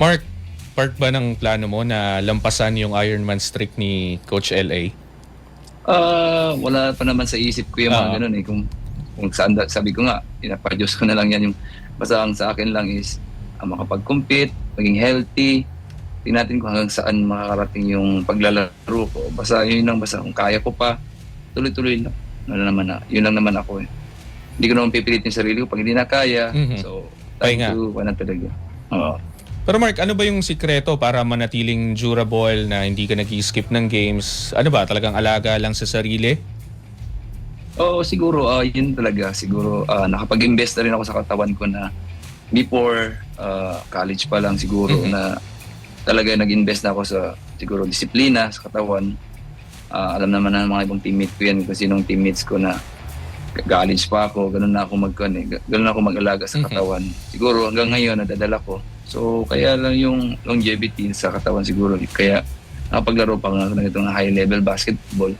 Mark, part ba ng plano mo na lampasan yung Ironman streak ni Coach LA? Ah, wala pa naman sa isip ko yung mga Ah. ganun eh. Kung, kung saan, da- sabi ko nga, pinapadyos ko na lang yan yung, basta ang sa akin lang is ah, makapag-compete, maging healthy, tingnan natin kung hanggang saan makakarating yung paglalaro ko. Basta yun lang, basta kung kaya ko pa, tuloy-tuloy lang. Ano naman na, yun lang naman ako eh. Hindi ko naman pipilit yung sarili ko pag hindi na kaya. Mhm. So, Pahinga. time to, wala talaga. Oo. Pero Mark, ano ba yung sikreto para manatiling durable na hindi ka nag-skip ng games? Ano ba, talagang alaga lang sa sarili? Oo, siguro, ah yun talaga. Siguro, ah, nakapag-invest na rin ako sa katawan ko na before ah, college pa lang siguro Mhm. na talaga nag-invest na ako sa siguro disiplina sa katawan. Ah, alam naman ng mga ibang teammate ko yan kung sinong teammates ko na college pa ako, ganun na ako mag eh, ga- ganun ako mag-alaga sa Mhm. katawan. Siguro hanggang ngayon nadadala ko. So kaya lang yung longevity sa katawan siguro kaya nakapaglaro pa nga ng itong high level basketball.